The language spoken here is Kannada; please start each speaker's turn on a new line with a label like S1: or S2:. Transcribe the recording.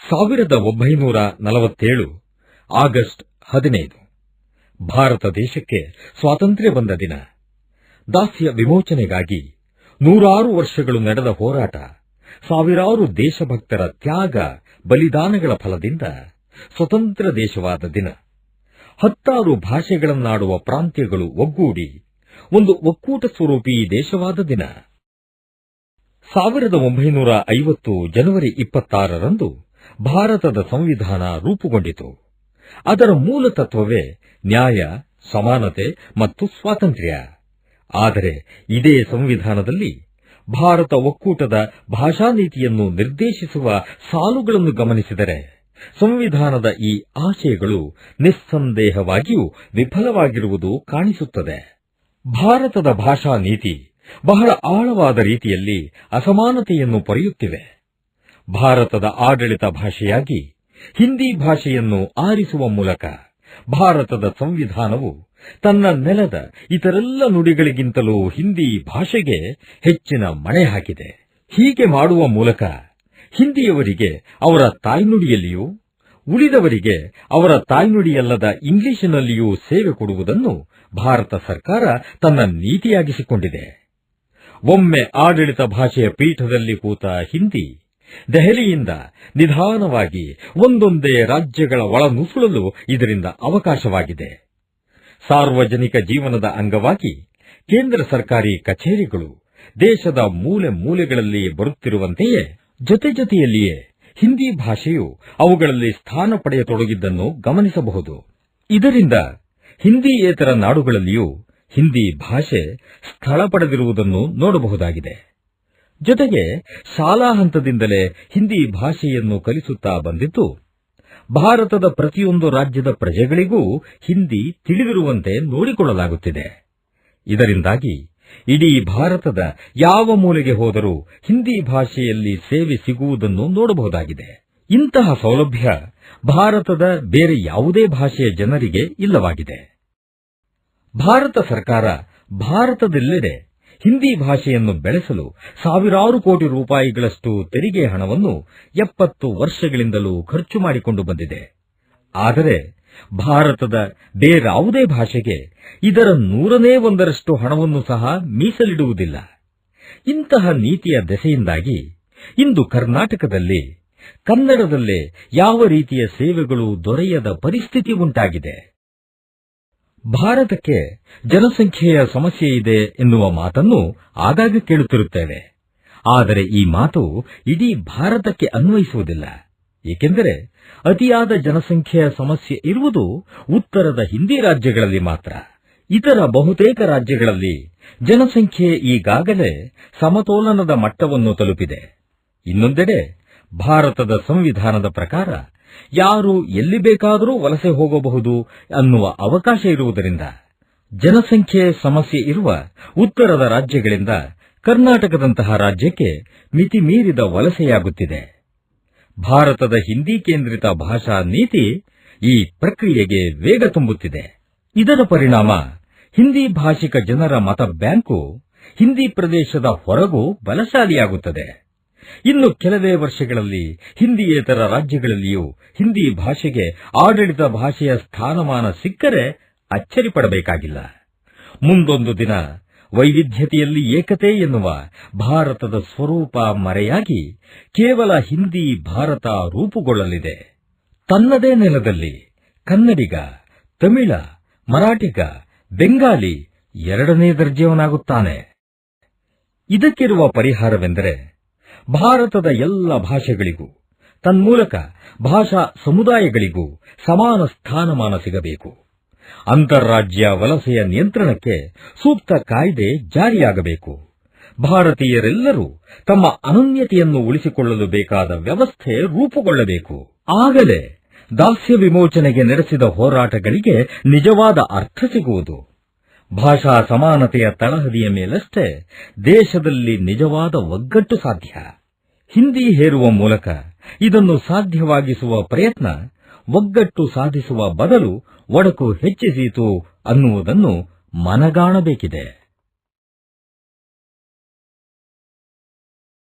S1: ಸಾವಿರದ ಒಂಬೈನೂರ ನಲವತ್ತೇಳು, ಆಗಸ್ಟ್ ಹದಿನೈದು. ಭಾರತ ದೇಶಕ್ಕೆ ಸ್ವಾತಂತ್ರ್ಯ ಬಂದ ದಿನ. ದಾಸ್ಯ ವಿಮೋಚನೆಗಾಗಿ ನೂರಾರು ವರ್ಷಗಳು ನಡೆದ ಹೋರಾಟ, ಸಾವಿರಾರು ದೇಶಭಕ್ತರ ತ್ಯಾಗ, ಬಲಿದಾನಗಳ ಫಲದಿಂದ ಸ್ವತಂತ್ರ ದೇಶವಾದ ದಿನ. ಹತ್ತಾರು ಭಾಷೆಗಳನ್ನಾಡುವ ಪ್ರಾಂತ್ಯಗಳು ಒಗ್ಗೂಡಿ ಒಂದು ಒಕ್ಕೂಟ ಸ್ವರೂಪಿ ದೇಶವಾದ ದಿನ. ಸಾವಿರದ ಒಂಬೈನೂರ ಐವತ್ತು ಜನವರಿ ಇಪ್ಪತ್ತಾರರಂದು ಭಾರತದ ಸಂವಿಧಾನ ರೂಪುಗೊಂಡಿತು. ಅದರ ಮೂಲ ತತ್ವವೇ ನ್ಯಾಯ, ಸಮಾನತೆ ಮತ್ತು ಸ್ವಾತಂತ್ರ್ಯ. ಆದರೆ ಇದೇ ಸಂವಿಧಾನದಲ್ಲಿ ಭಾರತ ಒಕ್ಕೂಟದ ಭಾಷಾ ನೀತಿಯನ್ನು ನಿರ್ದೇಶಿಸುವ ಸಾಲುಗಳನ್ನು ಗಮನಿಸಿದರೆ ಸಂವಿಧಾನದ ಈ ಆಶಯಗಳು ನಿಸ್ಸಂದೇಹವಾಗಿಯೂ ವಿಫಲವಾಗಿರುವುದು ಕಾಣಿಸುತ್ತದೆ. ಭಾರತದ ಭಾಷಾ ನೀತಿ ಬಹಳ ಆಳವಾದ ರೀತಿಯಲ್ಲಿ ಅಸಮಾನತೆಯನ್ನು ಪೊರೆಯುತ್ತಿವೆ ಭಾರತದ ಆಡಳಿತ ಭಾಷೆಯಾಗಿ ಹಿಂದಿ ಭಾಷೆಯನ್ನು ಆರಿಸುವ ಮೂಲಕ ಭಾರತದ ಸಂವಿಧಾನವು ತನ್ನ ನೆಲದ ಇತರೆಲ್ಲ ನುಡಿಗಳಿಗಿಂತಲೂ ಹಿಂದಿ ಭಾಷೆಗೆ ಹೆಚ್ಚಿನ ಮಣೆ ಹಾಕಿದೆ. ಹೀಗೆ ಮಾಡುವ ಮೂಲಕ ಹಿಂದಿಯವರಿಗೆ ಅವರ ತಾಯ್ನುಡಿಯಲ್ಲಿಯೂ ಉಳಿದವರಿಗೆ ಅವರ ತಾಯ್ನುಡಿಯಲ್ಲದ ಇಂಗ್ಲಿಷಿನಲ್ಲಿಯೂ ಸೇವೆ ಕೊಡುವುದನ್ನು ಭಾರತ ಸರ್ಕಾರ ತನ್ನ ನೀತಿಯಾಗಿಸಿಕೊಂಡಿದೆ. ಒಮ್ಮೆ ಆಡಳಿತ ಭಾಷೆಯ ಪೀಠದಲ್ಲಿ ಕೂತ ಹಿಂದಿ ದೆಹಲಿಯಿಂದ ನಿಧಾನವಾಗಿ ಒಂದೊಂದೇ ರಾಜ್ಯಗಳ ಒಳನುಸುಳಲು ಇದರಿಂದ ಅವಕಾಶವಾಗಿದೆ. ಸಾರ್ವಜನಿಕ ಜೀವನದ ಅಂಗವಾಗಿ ಕೇಂದ್ರ ಸರ್ಕಾರಿ ಕಚೇರಿಗಳು ದೇಶದ ಮೂಲೆ ಮೂಲೆಗಳಲ್ಲಿ ಬರುತ್ತಿರುವಂತೆಯೇ ಜೊತೆ ಜೊತೆಯಲ್ಲಿಯೇ ಹಿಂದಿ ಭಾಷೆಯು ಅವುಗಳಲ್ಲಿ ಸ್ಥಾನ ಪಡೆಯತೊಡಗಿದ್ದನ್ನು ಗಮನಿಸಬಹುದು. ಇದರಿಂದ ಹಿಂದಿಯೇತರ ನಾಡುಗಳಲ್ಲಿಯೂ ಹಿಂದಿ ಭಾಷೆ ಸ್ಥಳ ಪಡೆದಿರುವುದನ್ನು ನೋಡಬಹುದಾಗಿದೆ. ಜೊತೆಗೆ ಶಾಲಾ ಹಂತದಿಂದಲೇ ಹಿಂದಿ ಭಾಷೆಯನ್ನು ಕಲಿಸುತ್ತಾ ಬಂದಿದ್ದು, ಭಾರತದ ಪ್ರತಿಯೊಂದು ರಾಜ್ಯದ ಪ್ರಜೆಗಳಿಗೂ ಹಿಂದಿ ತಿಳಿದಿರುವಂತೆ ನೋಡಿಕೊಳ್ಳಲಾಗುತ್ತಿದೆ. ಇದರಿಂದಾಗಿ ಇಡೀ ಭಾರತದ ಯಾವ ಮೂಲೆಗೆ ಹೋದರೂ ಹಿಂದಿ ಭಾಷೆಯಲ್ಲಿ ಸೇವೆ ಸಿಗುವುದನ್ನು ನೋಡಬಹುದಾಗಿದೆ. ಇಂತಹ ಸೌಲಭ್ಯ ಭಾರತದ ಬೇರೆ ಯಾವುದೇ ಭಾಷೆಯ ಜನರಿಗೆ ಇಲ್ಲವಾಗಿದೆ. ಭಾರತ ಸರ್ಕಾರ ಭಾರತದೆಲ್ಲೆಡೆ ಹಿಂದಿ ಭಾಷೆಯನ್ನು ಬೆಳೆಸಲು ಸಾವಿರಾರು ಕೋಟಿ ರೂಪಾಯಿಗಳಷ್ಟು ತೆರಿಗೆ ಹಣವನ್ನು ಎಪ್ಪತ್ತು ವರ್ಷಗಳಿಂದಲೂ ಖರ್ಚು ಮಾಡಿಕೊಂಡು ಬಂದಿದೆ. ಆದರೆ ಭಾರತದ ಬೇರಾವುದೇ ಭಾಷೆಗೆ ಇದರ ನೂರನೇ ಒಂದರಷ್ಟು ಹಣವನ್ನು ಸಹ ಮೀಸಲಿಡುವುದಿಲ್ಲ. ಇಂತಹ ನೀತಿಯ ದೆಸೆಯಿಂದಾಗಿ ಇಂದು ಕರ್ನಾಟಕದಲ್ಲಿ, ಕನ್ನಡದಲ್ಲೇ ಯಾವ ರೀತಿಯ ಸೇವೆಗಳು ದೊರೆಯದ ಪರಿಸ್ಥಿತಿ ಉಂಟಾಗಿದೆ. ಭಾರತಕ್ಕೆ ಜನಸಂಖ್ಯೆಯ ಸಮಸ್ಯೆ ಇದೆ ಎನ್ನುವ ಮಾತನ್ನು ಆಗಾಗ ಕೇಳುತ್ತಿರುತ್ತೇವೆ. ಆದರೆ ಈ ಮಾತು ಇಡೀ ಭಾರತಕ್ಕೆ ಅನ್ವಯಿಸುವುದಿಲ್ಲ. ಏಕೆಂದರೆ ಅತಿಯಾದ ಜನಸಂಖ್ಯೆಯ ಸಮಸ್ಯೆ ಇರುವುದು ಉತ್ತರದ ಹಿಂದಿ ರಾಜ್ಯಗಳಲ್ಲಿ ಮಾತ್ರ. ಇತರ ಬಹುತೇಕ ರಾಜ್ಯಗಳಲ್ಲಿ ಜನಸಂಖ್ಯೆ ಈಗಾಗಲೇ ಸಮತೋಲನದ ಮಟ್ಟವನ್ನು ತಲುಪಿದೆ. ಇನ್ನೊಂದೆಡೆ ಭಾರತದ ಸಂವಿಧಾನದ ಪ್ರಕಾರ ಯಾರು ಎಲ್ಲಿ ಬೇಕಾದರೂ ವಲಸೆ ಹೋಗಬಹುದು ಅನ್ನುವ ಅವಕಾಶ ಇರುವುದರಿಂದ ಜನಸಂಖ್ಯೆ ಸಮಸ್ಯೆ ಇರುವ ಉತ್ತರದ ರಾಜ್ಯಗಳಿಂದ ಕರ್ನಾಟಕದಂತಹ ರಾಜ್ಯಕ್ಕೆ ಮಿತಿ ಮೀರಿದ ವಲಸೆಯಾಗುತ್ತಿದೆ. ಭಾರತದ ಹಿಂದಿ ಕೇಂದ್ರಿತ ಭಾಷಾ ನೀತಿ ಈ ಪ್ರಕ್ರಿಯೆಗೆ ವೇಗ ತುಂಬುತ್ತಿದೆ. ಇದರ ಪರಿಣಾಮ ಹಿಂದಿ ಭಾಷಿಕ ಜನರ ಮತ ಬ್ಯಾಂಕು ಹಿಂದಿ ಪ್ರದೇಶದ ಹೊರಗೂ ಬಲಶಾಲಿಯಾಗುತ್ತದೆ. ಇನ್ನು ಕೆಲವೇ ವರ್ಷಗಳಲ್ಲಿ ಹಿಂದಿಯೇತರ ರಾಜ್ಯಗಳಲ್ಲಿಯೂ ಹಿಂದಿ ಭಾಷೆಗೆ ಆಡಳಿತ ಭಾಷೆಯ ಸ್ಥಾನಮಾನ ಸಿಕ್ಕರೆ ಅಚ್ಚರಿ ಪಡಬೇಕಾಗಿಲ್ಲ ಮುಂದೊಂದು ದಿನ ವೈವಿಧ್ಯತೆಯಲ್ಲಿ ಏಕತೆ ಎನ್ನುವ ಭಾರತದ ಸ್ವರೂಪ ಮರೆಯಾಗಿ ಕೇವಲ ಹಿಂದಿ ಭಾರತ ರೂಪುಗೊಳ್ಳಲಿದೆ. ತನ್ನದೇ ನೆಲದಲ್ಲಿ ಕನ್ನಡಿಗ, ತಮಿಳ, ಮರಾಠಿಗ, ಬೆಂಗಾಲಿ ಎರಡನೇ ದರ್ಜೆಯವನಾಗುತ್ತಾನೆ. ಇದಕ್ಕಿರುವ ಪರಿಹಾರವೆಂದರೆ ಭಾರತದ ಎಲ್ಲ ಭಾಷೆಗಳಿಗೂ, ತನ್ಮೂಲಕ ಭಾಷಾ ಸಮುದಾಯಗಳಿಗೂ ಸಮಾನ ಸ್ಥಾನಮಾನ ಸಿಗಬೇಕು. ಅಂತಾರಾಜ್ಯ ವಲಸೆಯ ನಿಯಂತ್ರಣಕ್ಕೆ ಸೂಕ್ತ ಕಾಯ್ದೆ ಜಾರಿಯಾಗಬೇಕು. ಭಾರತೀಯರೆಲ್ಲರೂ ತಮ್ಮ ಅನನ್ಯತೆಯನ್ನು ಉಳಿಸಿಕೊಳ್ಳಲು ಬೇಕಾದ ವ್ಯವಸ್ಥೆ ರೂಪುಗೊಳ್ಳಬೇಕು. ಆಗಲೇ ದಾಸ್ಯ ವಿಮೋಚನೆಗೆ ನಡೆಸಿದ ಹೋರಾಟಗಳಿಗೆ ನಿಜವಾದ ಅರ್ಥ ಸಿಗುವುದು. ಭಾಷಾ ಸಮಾನತೆಯ ತಳಹದಿಯ ಮೇಲಷ್ಟೇ ದೇಶದಲ್ಲಿ ನಿಜವಾದ ಒಗ್ಗಟ್ಟು ಸಾಧ್ಯ. ಹಿಂದಿ ಹೇರುವ ಮೂಲಕ ಇದನ್ನು ಸಾಧ್ಯವಾಗಿಸುವ ಪ್ರಯತ್ನ, ಒಗ್ಗಟ್ಟು ಸಾಧಿಸುವ ಬದಲು ಒಡಕು ಹೆಚ್ಚಿಸಿತು ಅನ್ನುವುದನ್ನು ಮನಗಾಣಬೇಕಿದೆ.